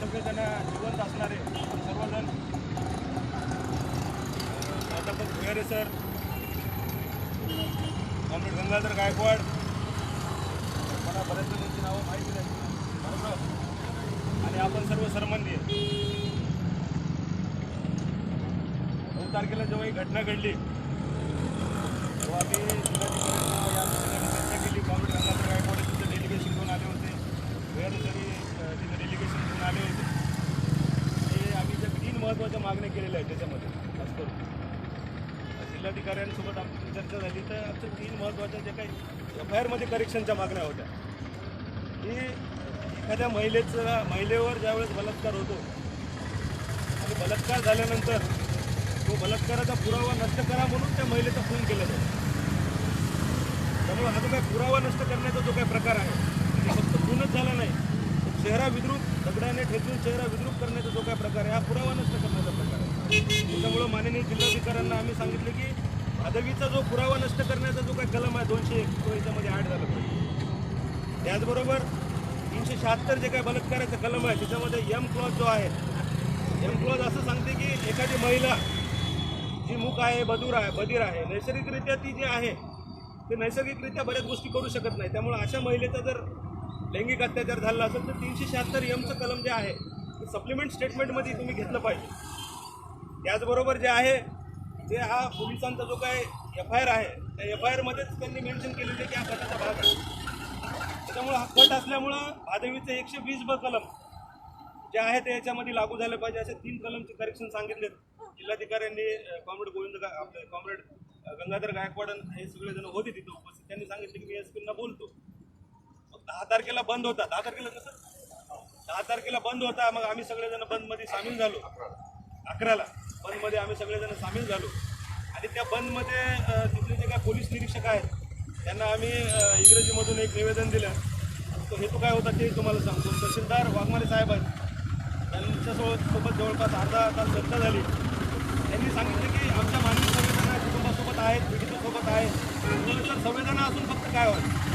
सगळेजण जिवंत असणारे सर्वजण प्राध्यापक भुयारे सर कॉम्रेड गंगाधर गायकवाड मला बऱ्याच जणांची नावं माहिती नाही. बरोबर? आणि आपण सर्व सर्वमान्य नऊ तारखेला जेव्हा ही घटना घडली तेव्हा मी जिल्हाधिकाऱ्यांना या सगळ्यांनी चर्चा केली कॉम्रेड गंगाधर गायकवाड तिथं डेलिगेशन घेऊन आले होते भुयारे सरी तिथं डेलिगेशन घेऊन आले होते आणि आम्ही ज्या तीन महत्त्वाच्या मागण्या केलेल्या आहेत त्याच्यामध्ये. खास करून. जिल्हाधिकाऱ्यांसोबत आमची चर्चा झाली तर आमच्या तीन महत्त्वाच्या ज्या काही एफ आय आरमध्ये करेक्शनच्या मागण्या होत्या. की एखाद्या महिलेचं महिलेवर ज्यावेळेस बलात्कार होतो आणि बलात्कार झाल्यानंतर तो बलात्काराचा पुरावा नष्ट करा म्हणून त्या महिलेचा खून केला जातो. त्यामुळे हा जो काही पुरावा नष्ट करण्याचा जो काही प्रकार आहे फक्त खूनच झाला नाही. चेहरा विद्रूप दगडाने ठेचून चेहरा विद्रूप करण्याचा जो काही प्रकार आहे हा पुरावा नष्ट करण्याचा प्रकार आहे. त्याच्यामुळं माननीय जिल्हाधिकाऱ्यांना आम्ही सांगितलं की भादवीचा जो पुरावा नष्ट करण्याचा जो काही कलम आहे दोनशे एक याच्यामध्ये ॲड झाला पाहिजे. त्याचबरोबर तीनशे शहात्तर जे काही बलात्काराचा कलम आहे त्याच्यामध्ये यम क्लॉज जो आहे यम क्लॉज असं सांगते की एखादी महिला जी मूक आहे बदूर आहे बधीर आहे नैसर्गिकरित्या ती जी आहे ते नैसर्गिकरित्या बऱ्याच गोष्टी करू शकत नाही. त्यामुळे अशा महिलेचा जर लैंगिक अत्याचार झाला असेल तर तीनशे शहात्तर यमचं कलम जे आहे ते सप्लिमेंट स्टेटमेंटमध्ये तुम्ही घेतलं पाहिजे. त्याचबरोबर जे आहे ते हा पोलिसांचा जो काय एफ आय आर आहे त्या एफ आय आरमध्येच त्यांनी मेन्शन केलेलं आहे की हा कटाचा भाग आहे. त्याच्यामुळं हा कट असल्यामुळं भादवीचे एकशे वीस ब कलम जे आहे ते याच्यामध्ये लागू झाले पाहिजे असे तीन कलमचे करेक्शन सांगितलेत. जिल्हाधिकाऱ्यांनी कॉम्रेड गोविंद गा आपले कॉम्रेड गंगाधर गायकवाड हे सगळेजण होते तिथे उपस्थित. त्यांनी सांगितलं की मी एस पींना बोलतो. दहा तारखेला बंद होता. दहा तारखेला कसं? दहा तारखेला बंद होता. मग आम्ही सगळेजण बंदमध्ये सामील झालो. अकराला बंदमध्ये आम्ही सगळेजण सामील झालो. आणि त्या बंदमध्ये तिथले जे काय पोलीस निरीक्षक आहेत त्यांना आम्ही इंग्रजीमधून एक निवेदन दिलं. तो हेतू काय होता ते तुम्हाला सांगतो. तहसीलदार वाघमारे साहेब आहेत. त्यांच्यासोबत सोबत जवळपास अर्धा तास चर्चा झाली. त्यांनी सांगितलं की आमच्या मानवी संवेदना कुटुंबासोबत आहेत पीडितासोबत आहेत. संवेदना असून फक्त काय व्हायचं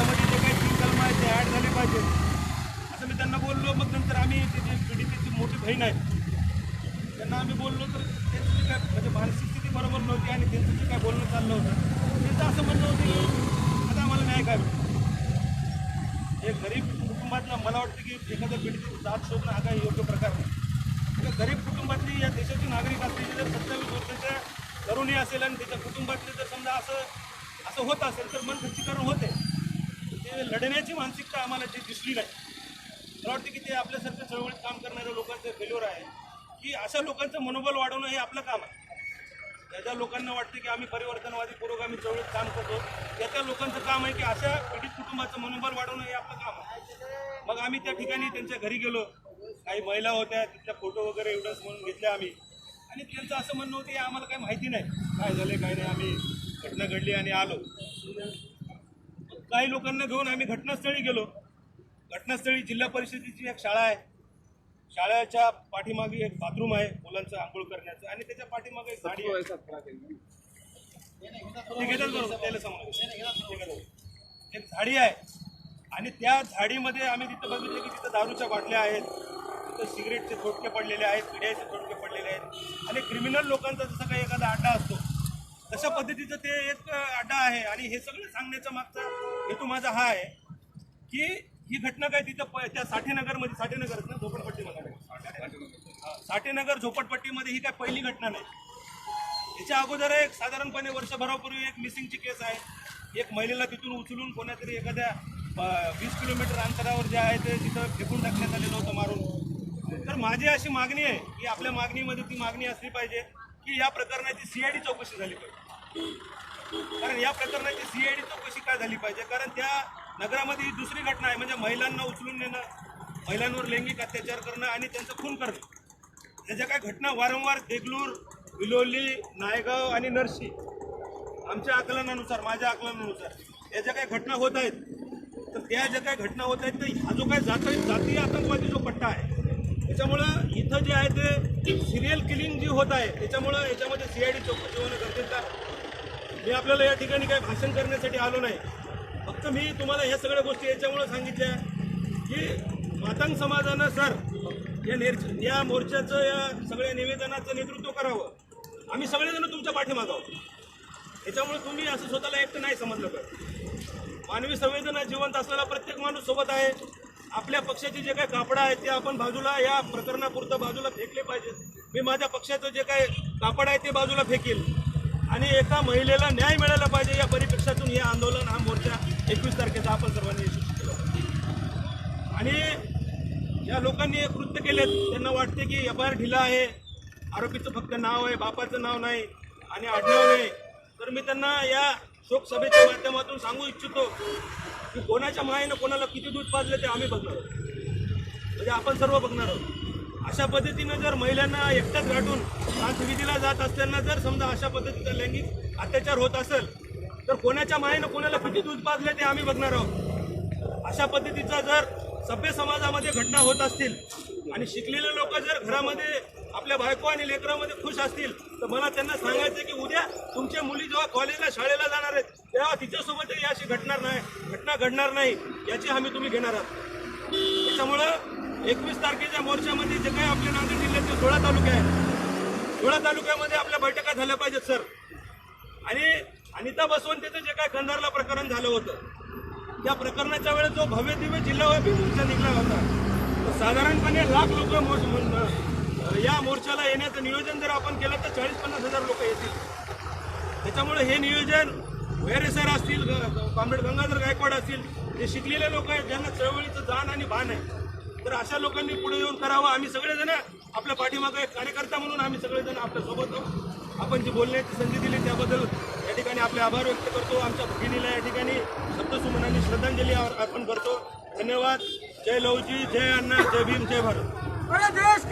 त्याच्यामध्ये जे काही तीन कलम आहेत ते ॲड झाले पाहिजे. असं मी त्यांना बोललो मग नंतर आम्ही ते पीडितेची मोठी बहीण आहे त्यांना आम्ही बोललो तर त्यांची काय म्हणजे मानसिक स्थिती बरोबर नव्हती आणि त्यांचं जे काय बोलणं चाललं होतं त्यांचं असं म्हणणं होतं की आता आम्हाला न्याय काय एक गरीब कुटुंबातला मला वाटतं की एखाद्या पीडितेची जात शोधणं हा काही योग्य प्रकार नाही. एका गरीब कुटुंबातली या देशाची नागरिक असते जर सत्तावीस वर्षाच्या तरुणी असेल आणि त्याच्या कुटुंबातले जर समजा असं असं होत असेल तर मन खच्चीकरण होते. ते लढण्याची मानसिकता आम्हाला जी दिसली नाही मला वाटतं की ते आपल्यासारख्या चळवळीत काम करणाऱ्या लोकांचं फेल्युअर आहे. की अशा लोकांचं मनोबल वाढवणं हे आपलं काम आहे. ज्याच्या ज्या लोकांना वाटतं की आम्ही परिवर्तनवादी पुरोगामी चळवळीत काम करतो त्या त्या लोकांचं काम आहे की अशा पीडित कुटुंबाचं मनोबल वाढवणं हे आपलं काम आहे. मग आम्ही त्या ठिकाणी त्यांच्या घरी गेलो काही महिला होत्या तिथल्या फोटो वगैरे एवढंच म्हणून घेतले आम्ही. आणि त्यांचं असं म्हणणं होतं की आम्हाला काही माहिती नाही. काय झालं काय नाही आम्ही घटना घडली आणि आलो. काही लोकांना घेऊन आम्ही घटनास्थळी गेलो. घटनास्थळी जिल्हा परिषदेची एक शाळा आहे. शाळेच्या पाठीमागे एक बाथरूम आहे मुलांचं आंघोळ करण्याचं आणि त्याच्या पाठीमागे एक गाडी आहे. घेतात त्याला घेतात. एक झाडी आहे. आणि त्या झाडीमध्ये आम्ही तिथं बघितलं की तिथं दारूच्या बाटल्या आहेत. तिथं सिगरेटचे थोटके पडलेले आहेत पिढ्याचे थोटके पडलेले आहेत. आणि क्रिमिनल लोकांचा जसं काही एखादा अड्डा असतो तशा पद्धतीचं ते एक अड्डा आहे. आणि हे सगळं सांगण्याच्या मागचा हेतू माझा हा आहे की ही घटना काय तिथं प- त्या साठेनगरमध्ये साठेनगरच ना? झोपडपट्टीमध्ये. साठेनगर झोपडपट्टीमध्ये ही काय पहिली घटना नाही. याच्या अगोदर एक साधारणपणे वर्षभरापूर्वी एक मिसिंगची केस आहे. एक महिलेला तिथून उचलून कोणातरी एखाद्या वीस किलोमीटर अंतरावर जे आहे ते तिथं फेकून टाकण्यात आलेलं होतं मारून. तर माझी अशी मागणी आहे की आपल्या मागणीमध्ये ती मागणी असली पाहिजे की या प्रकरणाची सीआयडी चौकशी झाली पाहिजे. कारण या प्रकरणाची सीआयडी चौकशी काय झाली पाहिजे? कारण त्या नगरामध्ये ही दुसरी घटना आहे म्हणजे महिलांना उचलून नेणं महिलांवर लैंगिक अत्याचार करणं आणि त्यांचं खून करणं. या ज्या घटना वारंवार देगलूर विलोली नायगाव आणि नरशी आमच्या आकलनानुसार माझ्या आकलनानुसार या ज्या काही घटना होत आहेत तर त्या ज्या काही घटना होत आहेत तर हा जो काय जाती जातीय आतंकवादी जो पट्टा आहे त्याच्यामुळं इथं जे आहे ते सिरियल किलिंग जी होत आहे त्याच्यामुळं याच्यामध्ये सी आय डी चौकशी होणं गरजेचं आहे. मी आपल्याला या ठिकाणी काही भाषण करण्यासाठी आलो नाही. फक्त मी तुम्हाला ह्या सगळ्या गोष्टी याच्यामुळं सांगितल्या की मातंग समाजानं सर या नेर या मोर्चाचं या सगळ्या निवेदनाचं नेतृत्व करावं. आम्ही सगळेजण तुमच्या पाठीमागं आहोत. त्याच्यामुळे तुम्ही असं स्वतःला एकटं नाही समजलं पाहिजे मानवी संवेदना जिवंत असलेला प्रत्येक माणूस सोबत आहे. आपल्या पक्षाचे जे काही कापडं आहेत ते आपण बाजूला या प्रकरणापुरतं बाजूला फेकले पाहिजेत. मी माझ्या पक्षाचं जे काही कापड आहे ते बाजूला फेकील. आणि एका महिलेला न्याय मिळाला पाहिजे या परिप्रेक्षातून हे आंदोलन हा मोर्चा एकवीस तारखेचा आपण सर्वांनी यशस्वी केला. आणि या लोकांनी हे कृत्य केलेत. त्यांना वाटते की एफ आय आर ढिला आहे. आरोपीचं फक्त नाव आहे बापाचं नाव नाही आणि आडनाव नाही. तर मी त्यांना या शोकसभेच्या माध्यमातून सांगू इच्छितो की कोणाच्या मायेनं कोणाला किती दूध पाजले ते आम्ही बघणार आहोत. म्हणजे आपण सर्व बघणार आहोत. अशा पद्धतीनं जर महिलांना एकटंच गाठून विधीला जात असताना जर समजा अशा पद्धतीचा लैंगिक अत्याचार होत असेल तर कोणाच्या मायेनं कोणाला किती दूध पाजलं ते आम्ही बघणार आहोत. अशा पद्धतीचा जर सभ्य समाजामध्ये घटना होत असतील आणि शिकलेले लोक जर घरामध्ये आपल्या बायको आणि लेकरामध्ये खुश असतील तर मला त्यांना सांगायचं की उद्या तुमच्या मुली जेव्हा कॉलेजला शाळेला जाणार आहेत तेव्हा तिच्यासोबतही अशी घटणार नाही घटना घडणार नाही याची हमी तुम्ही घेणार आहात. त्याच्यामुळं एकवीस तारखेच्या मोर्चामध्ये जे काही आपल्या नांदेड जिल्ह्यातील सोळा तालुके आहेत सोळा तालुक्यामध्ये आपल्या बैठका झाल्या पाहिजेत सर. आणि अनिता बसवंतीचं जे काय कंधारला प्रकरण झालं होतं त्या प्रकरणाच्या वेळेस जो भव्य दिव्य जिल्हाव्यापी मोर्चा निघला होता तर साधारणपणे लाख लोक या मोर्चाला येण्याचं नियोजन जर आपण केलं तर चाळीस पन्नास हजार लोक येतील. त्याच्यामुळे हे नियोजन वैरे सर असतील ग- कॉम्रेड गंगाधर गायकवाड असतील जे शिकलेले लोक आहेत ज्यांना चळवळीचं जाण आणि भान आहे तर अशा लोकांनी पुढे येऊन करावं. आम्ही सगळेजण आपल्या पाठीमागे एक कार्यकर्ता म्हणून आम्ही सगळेजण आपल्यासोबत आहोत. आपण जी बोलण्याची संधी दिली त्याबद्दल या ठिकाणी आपले आभार व्यक्त करतो. आमच्या भगिनीला या ठिकाणी सप्तसुमनांनी श्रद्धांजली अर्पण करतो. धन्यवाद. जय लवजी जय अण्णा जय भीम जय भारत. अरे देश